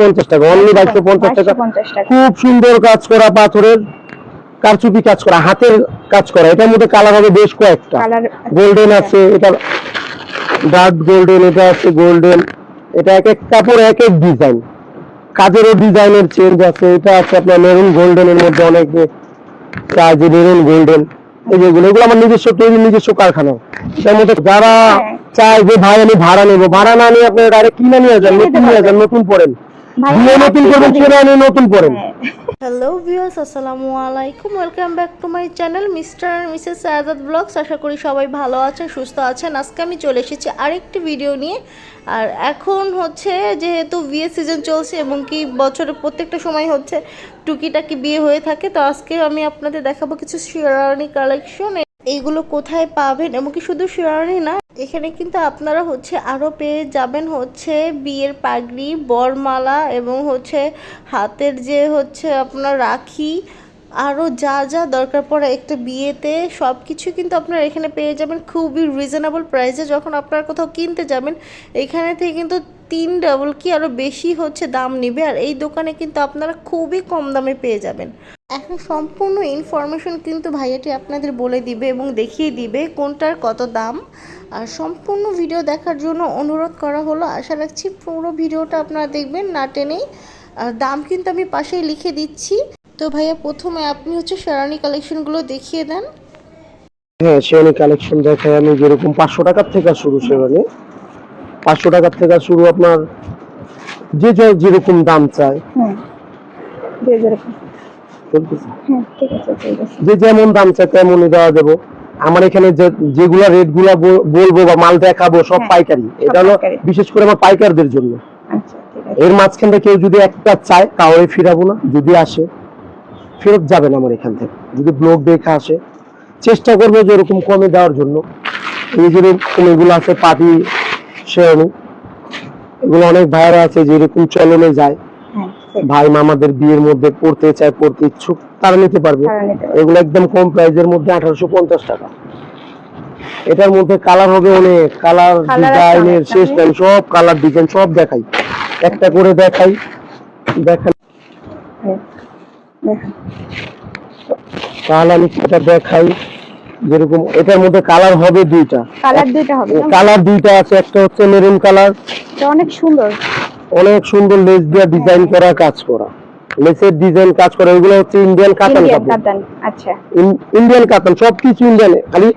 পঞ্চাশ টাকা অনলি বাইশশো পঞ্চাশ টাকা। খুব সুন্দর কাজ করা পাথরের কারচুপি কাজ করা হাতের কাজ করা। এটার মধ্যে কালার হবে বেশ কয়েকটা। গোল্ডেন আছে। এটা ডার্ক গোল্ডেন এটা আছে গোল্ডেন এটা এক এক কাপড় এক এক ডিজাইন কাজেরও ডিজাইনের চেঞ্জ আছে। এটা আছে আপনার মেরুন গোল্ডেনের মধ্যে অনেক চায় যে মেরুন গোল্ডেন এই যেগুলো এগুলো আমার নিজস্ব তৈরি নিজস্ব কারখানা। এটার মধ্যে যারা হ্যাঁ। চায় যে ভাই আমি ভাড়া নেব। ভাড়া না নিয়ে আপনি ডাইরেক্ট কিনে নিয়ে যান নতুন নিয়ে যান নতুন পড়েন। ভাই, নতুন করবেন ছেড়ে আনি নতুন পড়েন হ্যাঁ। হ্যালো ভিউয়ার্স আসসালামু আলাইকুম। Welcome back to my channel mister and Mrs Sayadat vlogs আশা করি সবাই ভালো আছেন সুস্থ আছেন। আজকে আমি চলে এসেছি আরেকটি ভিডিও নিয়ে। আর এখন হচ্ছে যেহেতু বিয়ে সিজন চলছে এবং কি বছরের প্রত্যেকটা সময় হচ্ছে টুকিটাকি বিয়ে হয়ে থাকে তো আজকে আমি আপনাদের দেখাবো কিছু শেরানি কালেকশন এইগুলো কোথায় পাবেন? এমনকি শুধু শিওরানি না, এখানে কিন্তু আপনারা হচ্ছে আরও পেয়ে যাবেন হচ্ছে বিয়ের পাগড়ি, বরমালা এবং হচ্ছে হাতের যে হচ্ছে আপনার রাখি আরও যা যা দরকার পড়ে একটা বিয়েতে সব কিছু কিন্তু আপনারা এখানে পেয়ে যাবেন। খুবই রিজনেবল প্রাইসে যখন আপনারা কোথাও কিনতে যাবেন, এখানে থেকে কিন্তু তিন ডাবল কি আরও বেশি হচ্ছে দাম নেবে। আর এই দোকানে কিন্তু আপনারা খুবই কম দামে পেয়ে যাবেন। এখন সম্পূর্ণ ইনফরমেশন কিন্তু ভাইয়াটি আপনাদের বলে দিবে এবং দেখিয়ে দিবে কোনটার কত দাম। আর সম্পূর্ণ ভিডিও দেখার জন্য অনুরোধ করা হলো, আশা রাখছি পুরো ভিডিওটা আপনারা দেখবেন না টেনেই। আর দাম কিন্তু আমি পাশেই লিখে দিচ্ছি। তো ভাইয়া প্রথমে আপনি হচ্ছে শেরানি কালেকশনগুলো দেখিয়ে দেন। হ্যাঁ শেওয়ানি কালেকশন দেখাই আমি যেরকম পাঁচশো টাকার থেকে শুরু শেওয়ানি পাঁচশো টাকার থেকে শুরু আপনার যে যে যেরকম দাম চায় যে। হ্যাঁ ঠিক আছে ঠিক আছে যে যেমন দাম চায় তেমনই দেওয়া দেবো আমার এখানে যে যেগুলা রেটগুলা বলব বা মাল দেখাবো সব হ্যাঁ, পাইকারি। এটা হলো বিশেষ করে আমার পাইকারদের জন্য। আচ্ছা ঠিক আছে। এর মাঝখানে কেউ যদি একটা চায় কাউরে ফিরাবো না যদি আসে। ফেরত যাবেন আমার এখান থেকে। যদি ব্লগ দেখে আসে চেষ্টা করব যে এরকম কমে দেওয়ার জন্য। এই যেরকম এগুলো আছে পাটি শেয়ানি এগুলো অনেক ভাইরা আছে যেরকম চলনে যায়। হ্যাঁ ভাই মামাদের বিয়ের মধ্যে পড়তে চায় পড়তে ইচ্ছুক তারা নিতে পারবে। এগুলো একদম কম প্রাইসের মধ্যে আঠারোশো পঞ্চাশ টাকা। এটার মধ্যে কালার হবে অনেক। কালার ডিজাইনের শেষ? নাই। সব কালার ডিজাইন সব দেখাই। একটা করে দেখাই। দেখাই। হ্যাঁ। তাহলে আমি এটা দেখাই যেরকম এটার মধ্যে কালার হবে দুইটা। কালার দুইটা হবে কালার দুইটা আছে একটা হচ্ছে মেরুন কালার এটা অনেক সুন্দর। অনেক সুন্দর লেস দিয়ে ডিজাইন করা কাজ করা। লেসের ডিজাইন কাজ করা এগুলো হচ্ছে ইন্ডিয়ান কাতান কাতান আচ্ছা। ইন্ডিয়ান কাতান সবকিছু ইন্ডিয়ান খালি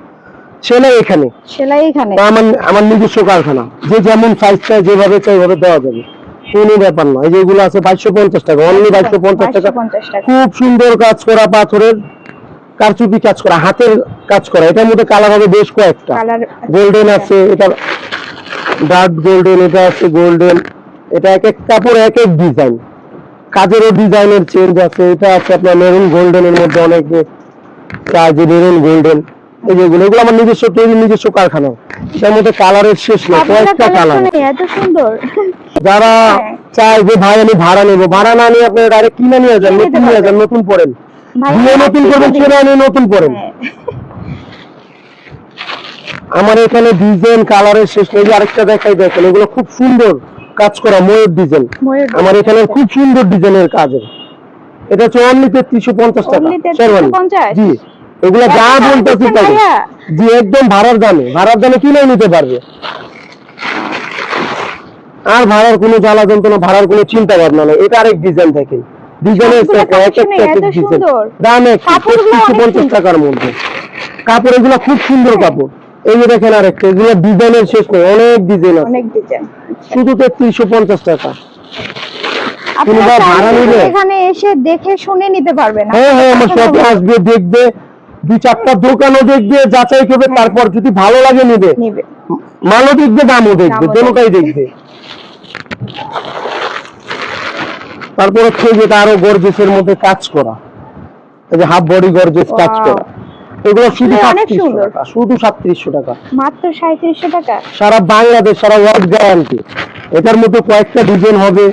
সেলাই এখানে। সেলাই এখানে? আমার আমার নিজস্ব কারখানা। যে যেমন সাইজ চাই যেভাবে চাই ওইভাবে দেওয়া যাবে। কোনো ব্যাপার এই যেগুলো আছে বাইশশো পঞ্চাশ টাকা অনলি বাইশশো পঞ্চাশ টাকা। খুব সুন্দর কাজ করা পাথরের কারচুপি কাজ করা হাতের কাজ করা। এটার মধ্যে কালার হবে বেশ কয়েকটা। গোল্ডেন আছে। এটা ডার্ক গোল্ডেন এটা আছে গোল্ডেন এটা এক এক কাপড় এক এক ডিজাইন কাজেরও ডিজাইনের চেঞ্জ আছে। এটা আছে আপনার মেরুন গোল্ডেনের মধ্যে অনেক যে মেরুন গোল্ডেন এই যেগুলো এগুলো আমার নিজস্ব তৈরি নিজস্ব কারখানা। এটার মধ্যে কালারের শেষ নেই কয়েকটা কালার কালেকশনে এত সুন্দর। যারা। চায় যে ভাই আমি ভাড়া নেব ভাড়া না নিয়ে আপনি ডাইরেক্ট কিনে নিয়ে যান নতুন নিয়ে যান নতুন পড়েন। দিয়ে নতুন করবেন যদি- আনি নতুন পড়েন। আমার এখানে ডিজাইন কালারের শেষ নেই আরেকটা দেখাই দেখেন এগুলো খুব সুন্দর কাজ করা ময়ূর ডিজাইন আমার এখানে খুব সুন্দর ডিজাইনের কাজের এটা হচ্ছে অনলি তেত্রিশশো পঞ্চাশ টাকা Only 3350? শেরওয়ানি। জি। এগুলো যা বলতেছি তাই জি একদম ভাড়ার দামে। ভাড়ার দামে কিনে নিতে পারবে। আর ভাড়ার কোনো জ্বালা যন্ত্রণা ভাড়ার কোনো চিন্তা ভাবনা নেই। এটা আরেক ডিজাইন দেখেন। ডিজাইনের এক এক এক ডিজাইন দাম এক কাপড়গুলো তেত্রিশশো অনেক পঞ্চাশ টাকার মধ্যে। কাপড় এগুলো খুব সুন্দর কাপড়। এই যে দেখেন আরেকটা এগুলো ডিজাইনের শেষ নেই। অনেক ডিজাইন আছে। অনেক ডিজাইন শুধু তেত্রিশশো পঞ্চাশ টাকা। আপনারা ভাড়া চাইলে এখানে এসে দেখে শুনে নিতে পারবেন। হ্যাঁ হ্যাঁ আমার শপে আসবে দেখবে। দুই চারটা দোকানও দেখবে যাচাই করবে তারপর যদি ভালো লাগে নেবে। মালও দেখবে দামও দেখবে দুটোটাই দেখবে। তারপর হচ্ছে যেটা আরও গর্জেসের মধ্যে কাজ করা। এই যে হাফ বডি গর্জেস কাজ করা। এগুলো শুধু সাতত্রিশশো। টাকা শুধু সাতত্রিশশো টাকা। মাত্র সাঁত্রিশশো টাকা? সারা বাংলাদেশ সারা ওয়ার্ল্ড গ্যারান্টি এটার মধ্যে কয়েকটা ডিজাইন হবে।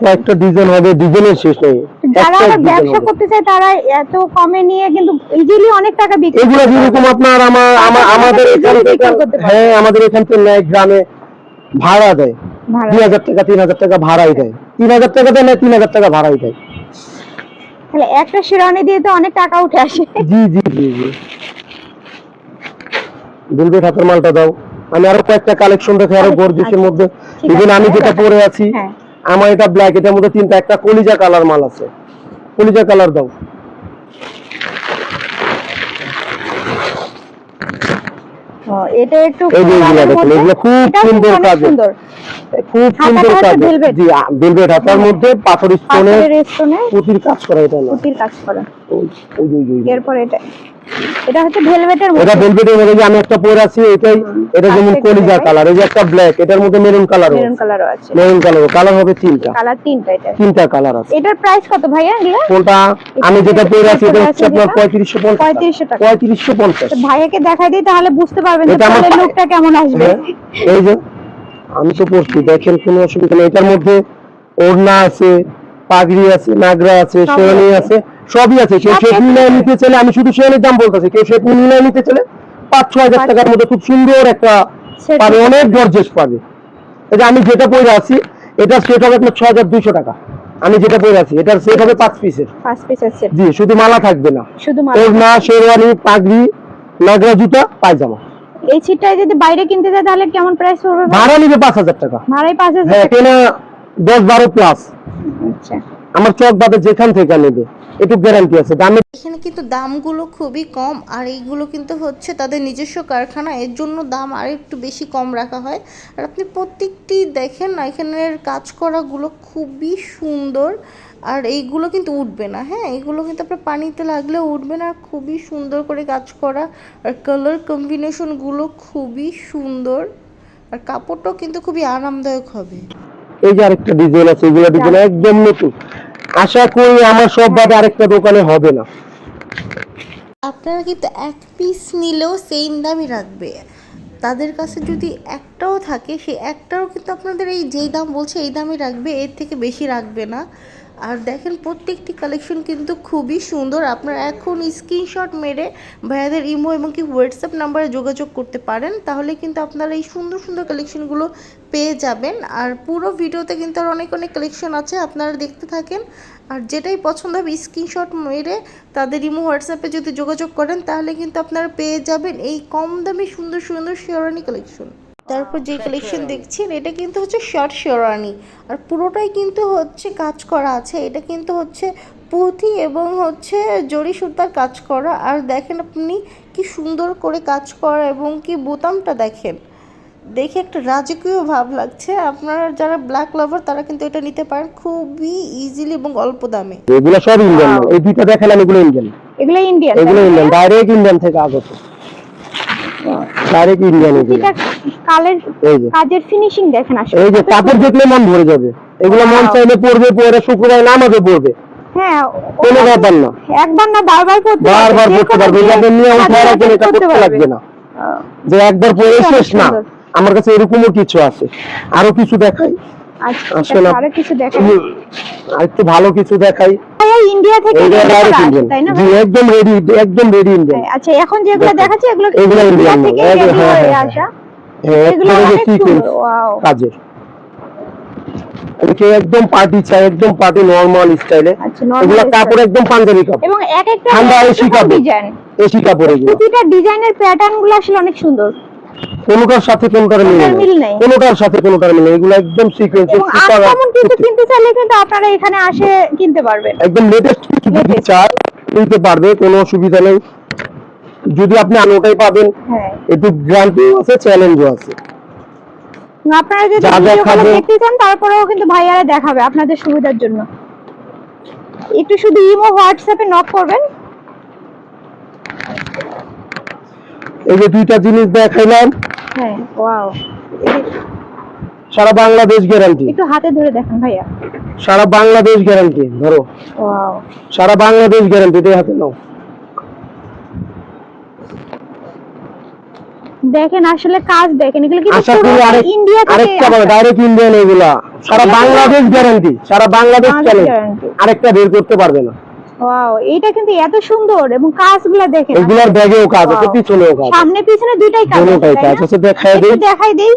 কয়েকটা ডিজাইন হবে ডিজাইনের শেষ নেই। যারা ব্যবসা করতে চায় তারা এত কমে নিয়ে কিন্তু ইজিলি অনেক টাকা বিক্রি এগুলো যেরকম আপনার আমার আমাদের এখান থেকে। হ্যাঁ আমাদের এখান থেকে নেয় গ্রামে ভাড়া দেয়। দুই হাজার টাকা তিন হাজার টাকা ভাড়াই দেয়। তিন হাজার টাকা দেয় না তিন হাজার টাকা ভাড়াই দেয়। তাহলে একটা শেরওয়ানি দিয়ে তো অনেক টাকা উঠে আসে। জি জি জি জি। হাতের মালটা দাও। আমি আরও কয়েকটা কালেকশন দেখে আরও আচ্ছা, গর্জিসের মধ্যে। ইভেন আমি যেটা পরে আছি হ্যাঁ। আমার এটা ব্ল্যাক এটার মধ্যে তিনটা একটা কলিজা কালার মাল আছে। কলিজা কালার দাও। এটা একটু খুব সুন্দর অনেক কাজের। খুব সুন্দর কাজ জি ভেলভেট হাতার মধ্যে পাথর স্টোনে পুঁতির কাজ করা এটা না। পুতির কাজ করা। এরপর এটা এটা হচ্ছে ভেলভেটের এটা ভেলভেটের মধ্যে আমি একটা পরে আছি এটাই এটা যেমন আচ্ছা, কলিজা কালার এই যে একটা ব্ল্যাক এটার মধ্যে মেরুন মেরুন কালারও আছে। মেরুন কালার কালার হবে তিনটা। কালার তিনটা এটা। তিনটা কালার আছে। এটার প্রাইস কত ভাইয়া এগুলা? কোনটা? আমি যেটা পরে আছি এটা হচ্ছে আপনার যেটা? পঁয়ত্রিশশো পঞ্চাশ। 3500 টাকা। পঁয়ত্রিশশো পঞ্চাশ। তো ভাইয়াকে দেখাই দিই তাহলে বুঝতে পারবেন যে লুকটা কেমন আসবে। হ্যাঁ, এই যে আমি তো পড়ছি দেখেন কোনো অসুবিধা নেই। এটার মধ্যে ওড়না আছে পাগড়ি আছে নাগরা আছে শেরনি আছে। সবই আছে। কেউ শেপ। মিলিয়ে নিতে চাইলে আমি শুধু শেরনির দাম বলতেছি। কেউ শেপ মিলিয়ে নিতে চাইলে পাঁচ ছ হাজার টাকার মধ্যে খুব সুন্দর একটা পাবে অনেক গর্জেস পাবে। এই যে আমি যেটা পরে আছি এটা সেট হবে আপনার ছ হাজার দুইশো টাকা। আমি যেটা পরে আছি এটার সেট হবে পাঁচ পিসের ফার্স্ট পিসের সেট জি শুধু মালা থাকবে না। শুধু মাল ওড়না শেরওয়ানি পাগড়ি নাগরা জুতা পায়জামা। এই ছিটটাই যদি বাইরে কিনতে যায় তাহলে কেমন প্রাইস পড়বে ভাড়া নিবে পাঁচ হাজার টাকা। ভাড়াই পাঁচ হাজার হ্যাঁ কেনা দশ বারো প্লাস আচ্ছা। আমার চক বাদে যেখান থেকে নেবে। একটু গ্যারান্টি আছে দামে এখানে কিন্তু দামগুলো খুবই কম আর এইগুলো কিন্তু হচ্ছে তাদের নিজস্ব কারখানা এর জন্য দাম আর একটু বেশি কম রাখা হয়। আর আপনি প্রত্যেকটি দেখেন না এখানের কাজ করাগুলো খুবই সুন্দর আর এইগুলো কিন্তু উঠবে না হ্যাঁ? এইগুলো কিন্তু আপনার পানিতে লাগলে উঠবে না আর খুবই সুন্দর করে কাজ করা আর কালার কম্বিনেশনগুলো খুবই সুন্দর আর কাপড়টাও কিন্তু খুবই আরামদায়ক হবে। এই যে আরেকটা ডিজাইন আছে এগুলো ডিজাইন একদম নতুন। আশা করি আমার সব বাদে আরেকটা দোকানে হবে না। আপনারা কিন্তু এক পিস নিলেও সেম দামই রাখবে। তাদের কাছে যদি একটাও থাকে সেই একটাও কিন্তু আপনাদের এই যেই দাম বলছে, এই দামই রাখবে, এর থেকে বেশি রাখবে না। আর দেখেন প্রত্যেকটি কালেকশন কিন্তু খুবই সুন্দর। আপনারা এখন স্ক্রিনশট মেরে ভাইয়াদের ইমো এবং কি হোয়াটসঅ্যাপ নাম্বারে যোগাযোগ করতে পারেন, তাহলে কিন্তু আপনারা এই সুন্দর সুন্দর কালেকশনগুলো পেয়ে যাবেন। আর পুরো ভিডিওতে কিন্তু আর অনেক অনেক কালেকশন আছে, আপনারা দেখতে থাকেন। আর যেটাই পছন্দ হবে স্ক্রিনশট মেরে তাদের ইমো হোয়াটসঅ্যাপে যদি যোগাযোগ করেন, তাহলে কিন্তু আপনারা পেয়ে যাবেন এই কম দামি, সুন্দর সুন্দর শেরওয়ানি কালেকশন তারপর যে কালেকশন দেখছেন এটা কিন্তু হচ্ছে শর্ট শেরওয়ানি আর পুরোটাই কিন্তু হচ্ছে কাজ করা আছে। এটা কিন্তু হচ্ছে পুঁথি এবং হচ্ছে জড়ি সুতার কাজ করা। আর দেখেন আপনি কি সুন্দর করে কাজ করা এবং কি বোতামটা দেখেন। দেখে একটা রাজকীয় ভাব লাগছে। আপনারা যারা ব্ল্যাক লাভার তারা কিন্তু এটা নিতে পারেন খুবই ইজিলি এবং অল্প দামে। এগুলো সব ইন্ডিয়ান এই দুইটা দেখালাম এগুলো ইন্ডিয়ান এগুলো ইন্ডিয়ান এগুলো ইন্ডিয়ান ডাইরেক্ট ইন্ডিয়ান থেকে আগত। ডাইরেক্ট ইন্ডিয়ান এটা কালের এই যে। কাজের ফিনিশিং দেখেন আসলে। এই যে কাপড় দেখলে মন ভরে যাবে। এগুলো মন চাইলে পরবে পরে শুক্রবার নামাজে পরবে হ্যাঁ কোনো ব্যাপার না। একবার না বারবার করতে বারবার পরতে পারবে। যাদের নিয়ে উঠে আর এটা করতে লাগবে না। যে একবার পরে শেষ না। আমার কাছে এরকমও কিছু আছে। আরও কিছু দেখাই। আচ্ছা আরও কিছু দেখেন আর একটু ভালো কিছু দেখাই। ইন্ডিয়া থেকে তাই না জি একদম রেডি একদম রেডি ইন্ডিয়ান আচ্ছা এখন যেগুলো দেখাচ্ছি এগুলো এগুলো ইন্ডিয়া থেকে হ্যাঁ, হয়ে হ্যাঁ, আসা? হ্যাঁ। এগুলো অনেক সুন্দর। কাজের। একদম পার্টি চাই একদম পার্টি নর্মাল স্টাইলে এগুলো কাপড় একদম পাঞ্জাবি কাপড়। এবং এক একটা ঠান্ডা এসি কাপড়। এসি কাপড় প্রতিটা ডিজাইনের প্যাটার্নগুলো আসলে অনেক সুন্দর। কোনোটার সাথে কোনোটার মিল নেই। কোনোটার সাথে কোনোটার মিল নেই। এগুলো একদম সিকোয়েন্স কিন্তু কিনতে চাইলে কিন্তু আপনারা এখানে আসে কিনতে পারবেন। একদম লেটেস্ট কিছু যদি নিতে পারবে কোনো অসুবিধা নেই। যদি আপনি আনোটাই পাবেন হ্যাঁ। একটু গ্যারান্টিও আছে চ্যালেঞ্জও আছে। আপনারা যদি দেখতে চান তারপরেও কিন্তু ভাইয়ারা দেখাবে আপনাদের সুবিধার জন্য। একটু শুধু ইমো হোয়াটসঅ্যাপে নক করবেন এই যে দুইটা জিনিস দেখাইলাম। হ্যাঁ ওয়াও সারা বাংলাদেশ গ্যারান্টি একটু হাতে ধরে দেখেন ভাইয়া। সারা বাংলাদেশ গ্যারান্টি ধরো। ওয়াও সারা বাংলাদেশ গ্যারান্টি দিয়ে হাতে নাও। দেখেন আসলে কাজ দেখেন এগুলো কি ইন্ডিয়া থেকে আরেকটা আসা। ডাইরেক্ট ইন্ডিয়ান এগুলা। সারা বাংলাদেশ গ্যারান্টি সারা বাংলাদেশ বাংলাদেশ চ্যালেঞ্জ আরেকটা বের করতে পারবে না। ওয়াও এটা কিন্তু এত সুন্দর এবং কাজগুলো দেখেন এগুলার ব্যাগেও কাজ আছে পিছনেও কাজ সামনে পিছনে দুইটাই কাজ আছে, কাজ আছে দেখায় একটু দেখাই দেই।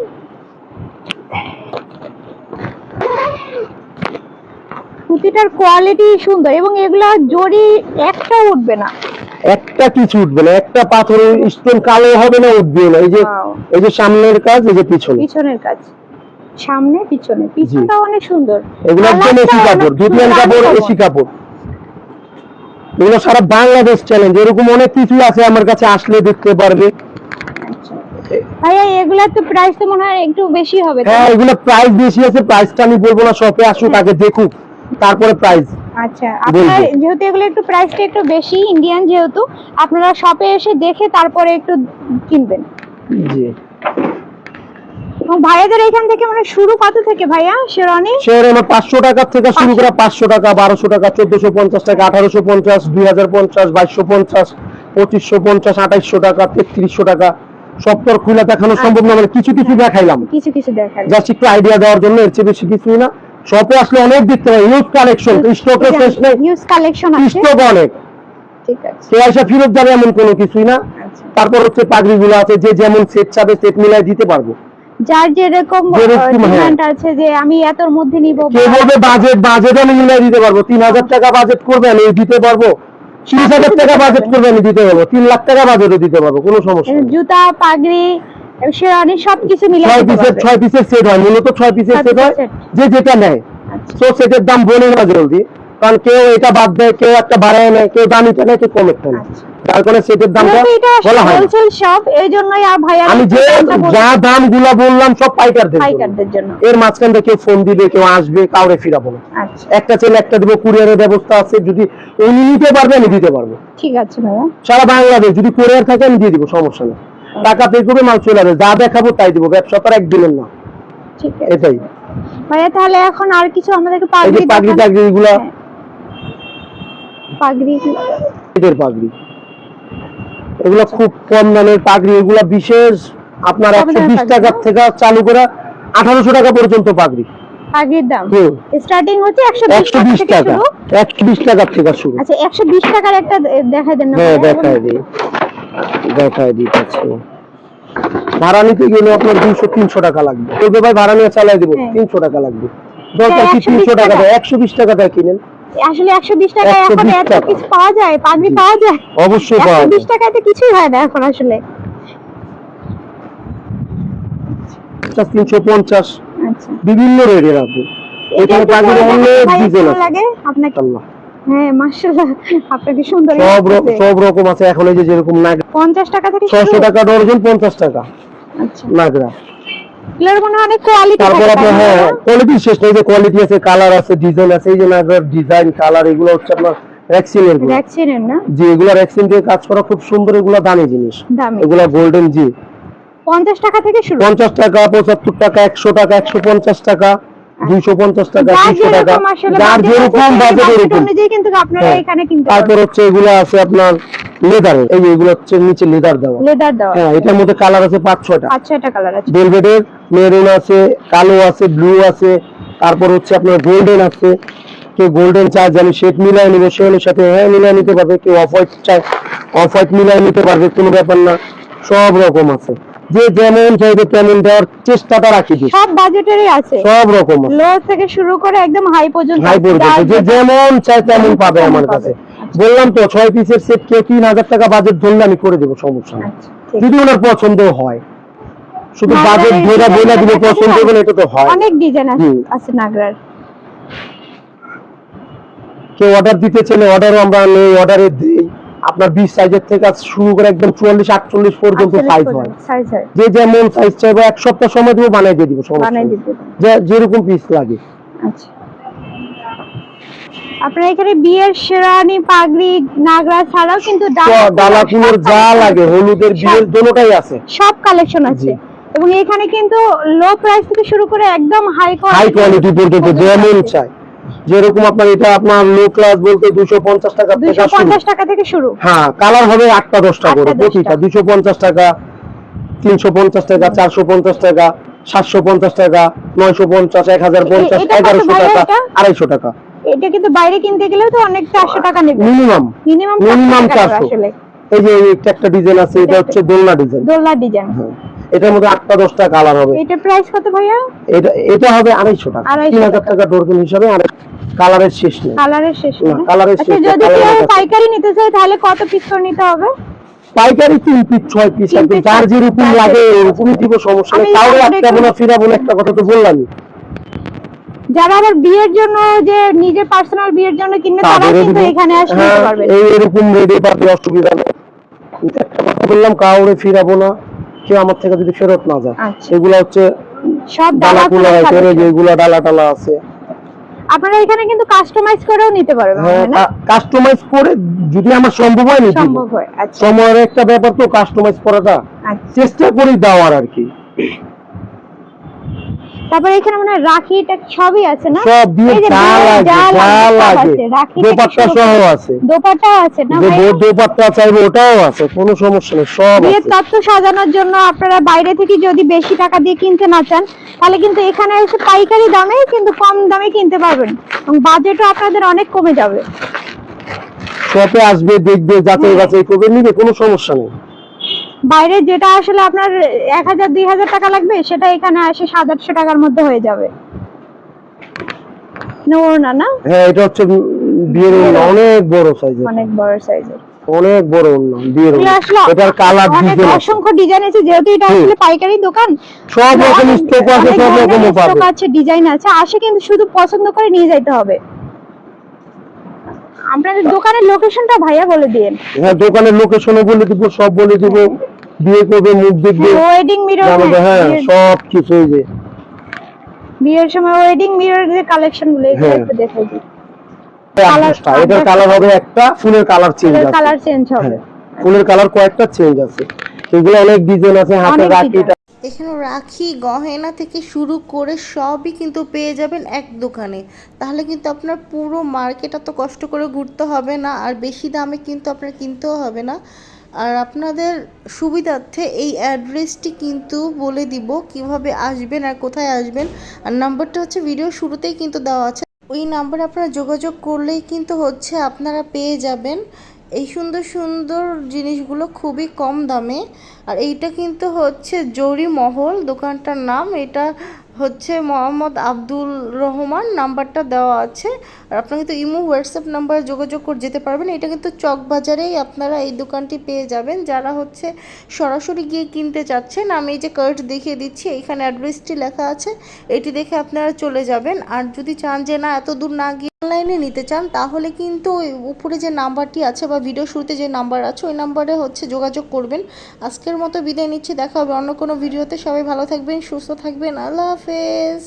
সুতিটার কোয়ালিটি সুন্দর এবং এগুলা জড়ি একটা উঠবে না। একটা কিছু উঠবে না একটা পাথরের স্টোন কালো হবে না উঠবে না। এই যে এই যে সামনের কাজ এই যে পিছনে। পিছনের কাজ। সামনে পিছনে। পিছনটা অনেক সুন্দর। এগুলো একদম এসি কাপড় কাপড় এসি কাপড়। এগুলো সারা বাংলাদেশ চ্যালেঞ্জ এরকম অনেক কিছু আছে আমার কাছে আসলে দেখতে পারবে। ভাইয়া এগুলার তো প্রাইস তো মনে হয় একটু বেশি হবে হ্যাঁ এগুলো প্রাইস বেশি আছে প্রাইসটা আমি বলব না শপে আসুক আগে দেখুক তারপরে প্রাইস আচ্ছা আপনার যেহেতু এগুলো একটু প্রাইসটা একটু বেশি ইন্ডিয়ান যেহেতু আপনারা শপে এসে দেখে তারপরে একটু কিনবেন। জি। ভাইয়াদের এখান থেকে মানে শুরু কত থেকে ভাইয়া শেরওয়ানি শেয়ার আমার পাঁচশো টাকার থেকে শুরু করে পাঁচশো। টাকা বারোশো টাকা চোদ্দশো পঞ্চাশ টাকা আঠারোশো পঞ্চাশ দুই হাজার পঞ্চাশ বাইশশো পঞ্চাশ পঁচিশশো পঞ্চাশ আঠাইশশো টাকা তেত্রিশশো টাকা সব খুলে দেখানো সম্ভব না মানে কিছু কিছু দেখাইলাম। কিছু কিছু দেখান জাস্ট একটু আইডিয়া দেওয়ার জন্য এর চেয়ে বেশি কিছুই না। শপে আসলে অনেক দেখতে পাই ইউজ কালেকশন স্টকের শেষ নেই। নিউজ কালেকশন আছে। স্টক অনেক। ঠিক আছে। কেউ ফেরত যাবে এমন কোনো কিছুই না। আচ্ছা। তারপর হচ্ছে পাগড়িগুলো আছে যে যেমন সেট চাবে সেট মিলাই দিতে পারব। যার যেরকম যেরকম, হ্যাঁ। ডিমান্ড আছে যে আমি এতর মধ্যে নিব কেউ বলবে বাজেট বাজেট আমি মিলাই দিতে পারব। তিন হাজার টাকা বাজেট করবে আমি দিতে পারব। তিরিশ হাজার টাকা বাজেট করবে আমি দিতে পারব। তিন লাখ টাকা বাজেটও দিতে পারব কোনো সমস্যা জুতা পাগড়ি শেরওয়ানি সবকিছু মিলে ছয় পিসের ছয় পিসের সেট হয় মূলত ছয় পিসের সেট হয় যে যেটা নেয়। আচ্ছা। তো সেটের দাম বলে না জলদি। কারণ কেউ এটা বাদ দেয় কেউ একটা বাড়ায় নেয় কেউ দামিটা নেয় কেউ কমেরটা নেয় আচ্ছা। তার কারণে সেটের দামটা বলা হয় না। এই জন্যই আর ভাইয়া আমি যে যা দামগুলা বললাম সব পাইকারদের। পাইকারদের জন্য। এর মাঝখান থেকে ফোন দিবে কেউ আসবে কাউরে ফিরাবো না। আচ্ছা। একটা ছেলে একটা দেবো কুরিয়ারের ব্যবস্থা আছে যদি উনি নিতে পারবে আমি দিতে পারব। ঠিক আছে ভাইয়া। সারা বাংলাদেশ যদি কুরিয়ার থাকে আমি দিয়ে দিব সমস্যা নেই। টাকা পে করবে মাল চলে আসবে। যা দেখাবো তাই দিব। ব্যবসা তো আর একদিনের না। ঠিক আছে। এটাই। ভাইয়া তাহলে এখন আর কিছু আমাদেরকে পাগড়ি পাগড়ি। টাগড়ি এগুলা হ্যাঁ। পাগড়ি। পাগড়ি। এগুলা খুব কম দামের পাগড়ি এগুলা বিশেষ আপনার একশো বিশ পাগড়ি, টাকা না? থেকে চালু করে আঠারোশো টাকা পর্যন্ত পাগড়ি। দাম? স্টার্টিং হচ্ছে টাকা টাকার থেকে শুরু। আচ্ছা টাকার একটা দেখাই দেন না। হ্যাঁ? দিই। ভাড়া নিতে গেলে আপনার টাকা লাগবে। বলবে ভাই ভাড়া নিয়ে চালাই দেবো। হ্যাঁ। তিনশো টাকা লাগবে। দরকার কি 120 তিনশো টাকা টাকা? দেয়? একশো বিশ টাকা দেয় কিনেন। আসলে একশো বিশ টাকায় এখন এত কিছু পাওয়া যায়? পাগড়ি পাওয়া যায়? অবশ্যই পাওয়া টাকায় তো কিছুই হয় না এখন আসলে। তিনশো পঞ্চাশ। আচ্ছা। বিভিন্ন রেটের আপনি এখানে অনেক আছে। আল্লাহ হ্যাঁ মাশাআল্লাহ। আপনাকে সুন্দর সব রকম আছে। এখন এই যে যেরকম নাগরা। টাকা থেকে টাকা ডর্জন পঞ্চাশ টাকা। আচ্ছা। নাগরা। এগুলোর মনে অনেক কোয়ালিটি তারপর আপনার হ্যাঁ কোয়ালিটি শেষ নেই যে কোয়ালিটি আছে কালার আছে ডিজাইন আছে এই যে নাগরার ডিজাইন কালার এগুলো হচ্ছে আপনার রেক্সিনেরগুলো ভ্যাকসিনের না? যে এগুলো রেক্সিন দিয়ে কাজ করা খুব সুন্দর এগুলো দামি জিনিস। এগুলো গোল্ডেন জি। পঞ্চাশ টাকা থেকে শুরু। টাকা পঁচাত্তর টাকা একশো টাকা একশো পঞ্চাশ টাকা দুইশো পঞ্চাশ টাকা যার দুইশো টাকা যেরকম যার যেরকম বাজেট এরকম কিন্তু আপনারা হ্যাঁ। এখানে কিনতে তারপর হচ্ছে এগুলো আছে আপনার লেদারের এই এগুলো হচ্ছে নিচে লেদার দেওয়া। লেদার দেওয়া। হ্যাঁ এটার মধ্যে কালার আছে পাঁচ ছয়টা। পাঁচ ছয়টা কালার আছে। ভেলভেটের মেরুন আছে কালো আছে ব্লু আছে তারপর হচ্ছে আপনার গোল্ডেন আছে। কেউ গোল্ডেন চায় জানি শেড মিলাই নিবে সেগুলোর সাথে হ্যাঁ মিলাই নিতে পারবে কেউ অফ হোয়াইট চায় অফ হোয়াইট মিলাই নিতে পারবে কোনো ব্যাপার না। সব রকম আছে। যে যেমন চাইবে তেমন দেওয়ার চেষ্টাটা রাখি দিই সব বাজেটেরই আছে। সব রকম লো থেকে শুরু করে একদম হাই পর্যন্ত হাই পর্যন্ত। যে যেমন চায় তেমন পাবে আমার কাছে। বললাম তো ছয় পিসের সেট কেউ তিন হাজার টাকা বাজেট ধরলে আমি করে দেবো সমস্যা নেই। আচ্ছা, যদি ওনার পছন্দ হয়। শুধু বাজেট ধরে বলে দিলে পছন্দ না এটা তো হয়। অনেক ডিজাইন আছে আছে নাগরার। কেউ অর্ডার দিতে চাইলে অর্ডারও আমরা নেই অর্ডারে দিই। আপনার বিশ সাইজের থেকে আজ শুরু করে একদম চুয়াল্লিশ আটচল্লিশ পর্যন্ত সাইজ হয়। সাইজ যে যেমন সাইজ চাইব এক সপ্তাহ সময় দিব বানিয়ে দিয়ে দিব সমস্যা বানাই যেরকম পিস লাগে। আচ্ছা। আপনার এখানে বিয়ের শেরানি পাগড়ি নাগরা ছাড়াও কিন্তু ডালা- কুলোর যা লাগে হলুদের বিয়ের দোনোটাই আছে। সব কালেকশন আছে। এবং এখানে কিন্তু লো প্রাইস থেকে শুরু করে একদম হাই হাই কোয়ালিটি পর্যন্ত যেমন চাই। যেরকম আপনার এটা আপনার লো ক্লাস বলতে দুশো পঞ্চাশ টাকা পঞ্চাশ টাকা থেকে শুরু। হ্যাঁ কালার হবে আটটা দশটা করে প্রতিটা। দুশো পঞ্চাশ টাকা তিনশো পঞ্চাশ টাকা চারশো পঞ্চাশ টাকা সাতশো পঞ্চাশ টাকা নয়শো পঞ্চাশ এক হাজার পঞ্চাশ এগারোশো টাকা আড়াইশো টাকা। এটা কিন্তু বাইরে কিনতে গেলেও তো অনেক চারশো টাকা নেবে। মিনিমাম মিনিমাম টাকা 400 এই যে একটা ডিজাইন আছে এটা হচ্ছে দোলনা ডিজাইন। দোলনা ডিজাইন। হ্যাঁ। এটার মধ্যে আটটা দশটা কালার হবে। এটা প্রাইস কত ভাইয়া? এটা এটা হবে আড়াইশো টাকা। তিন হাজার টাকা। হিসাবে আর কালারের শেষ নেই। কালারের শেষ না? কালারের আচ্ছা শেষ যদি কেউ পাইকারি নিতে চায় তাহলে কত পিস করে নিতে হবে? পাইকারি তিন পিস ছয় পিস একদম যার যেরকম লাগে। এরকমই দিব সমস্যা নেই। একটু- না ফিরাবো একটা কথা তো বললামই। যারা আবার বিয়ের জন্য যে নিজের পার্সোনাল বিয়ের জন্য কিনবে তারা কিন্তু এখানে আসে নিতে হ্যাঁ, এই এরকম রেডি পাবে অসুবিধা নেই। একটা কথা বললাম কাউরে ফিরাবো না কেউ আমার থেকে যদি ফেরত না যায়। আচ্ছা। এগুলো হচ্ছে সব ডালা ডালা কুলা করে। যেগুলো ডালা টালা আছে। আপনারা এখানে কিন্তু কাস্টমাইজ করেও নিতে পারবেন হ্যাঁ না? কাস্টমাইজ করে যদি আমার সম্ভব হয় নি সম্ভব হয় আচ্ছা। সময়ের একটা ব্যাপার তো কাস্টমাইজ করাটা। আচ্ছা। চেষ্টা করি দেওয়ার আর কি। তারপরে এখানে মানে রাখিটা সবই আছে না? সব দিয়ে আছে। রাখি দোপাট্টা সহ আছে। আছে না যে দোপাট্টা চাইবে ওটাও আছে কোনো সমস্যা নেই সব আছে। তত্ত্ব সাজানোর জন্য আপনারা বাইরে থেকে যদি বেশি টাকা দিয়ে কিনতে না চান তাহলে কিন্তু এখানে এসে পাইকারি দামে কিন্তু কম দামে কিনতে পারবেন। এবং বাজেটও আপনাদের অনেক কমে যাবে। শপে আসবে দেখবে যাচাই বাছাই করবে নিবে কোনো সমস্যা নেই। বাইরে যেটা আসলে আপনার এক হাজার দুই হাজার টাকা লাগবে সেটা এখানে আসে সাত আটশো টাকার মধ্যে হয়ে যাবে। না না? হ্যাঁ এটা হচ্ছে বিয়ের অনেক বড় সাইজের অনেক বড় সাইজের অনেক বড় ওড়না বিয়ের এটার কালার ডিজাইন অসংখ্য ডিজাইন আছে যেহেতু এটা আসলে পাইকারি দোকান সব রকম স্টক আছে সব রকম পাবে আছে ডিজাইন আছে আসে কিন্তু শুধু পছন্দ করে নিয়ে যাইতে হবে। আপনাদের দোকানের লোকেশনটা ভাইয়া বলে দিন হ্যাঁ দোকানের লোকেশনও বলে দিব সব বলে দিব। বিয়ে করবে মুখ দেখবে ওয়েডিং মিরর হ্যাঁ সব কিছু এই যে বিয়ের সময় ওয়েডিং মিরর যে কালেকশনগুলো হ্যাঁ। একটু দেখাই দিই। এটার কালার হবে একটা ফুলের কালার চেঞ্জ আছে। কালার চেঞ্জ হবে। হ্যাঁ ফুলের কালার কয়েকটা চেঞ্জ আছে। সেগুলো অনেক ডিজাইন আছে হাতে রাখিটা এখানে রাখি গহেনা থেকে শুরু করে সবই কিন্তু পেয়ে যাবেন এক দোকানে। তাহলে কিন্তু আপনার পুরো মার্কেট এত কষ্ট করে ঘুরতে হবে না আর বেশি দামে কিন্তু আপনার কিনতেও হবে না। আর আপনাদের সুবিধার্থে এই অ্যাড্রেসটি কিন্তু বলে দিব কীভাবে আসবেন আর কোথায় আসবেন। আর নাম্বারটা হচ্ছে ভিডিও শুরুতেই কিন্তু দেওয়া আছে। ওই নাম্বারে আপনারা যোগাযোগ করলেই কিন্তু হচ্ছে আপনারা পেয়ে যাবেন। এই সুন্দর সুন্দর জিনিসগুলো খুবই কম দামে। আর এইটা কিন্তু হচ্ছে জরি মহল দোকানটার নাম। এটা হচ্ছে মোহাম্মদ আব্দুল রহমান, নাম্বারটা দেওয়া আছে। আর আপনারা কিন্তু ইমো, হোয়াটসঅ্যাপ নাম্বারে যোগাযোগ করে যেতে পারবেন। এটা কিন্তু চকবাজারেই আপনারা এই দোকানটি পেয়ে যাবেন। যারা হচ্ছে সরাসরি গিয়ে কিনতে চাচ্ছেন, আমি এই যে কার্ড দেখিয়ে দিচ্ছি এখানে অ্যাড্রেসটি লেখা আছে। এটি দেখে আপনারা চলে যাবেন। আর যদি চান যে না এত দূর না গিয়ে অনলাইনে নিতে চান, তাহলে কিন্তু ওই উপরে যে নাম্বারটি আছে বা ভিডিও শুরুতে যে নাম্বার আছে, ওই নাম্বারে হচ্ছে যোগাযোগ করবেন। আজকের মতো বিদায় নিচ্ছি, দেখা হবে অন্য কোনো ভিডিওতে সবাই ভালো থাকবেন, সুস্থ থাকবেন। আল্লাহ হাফেজ।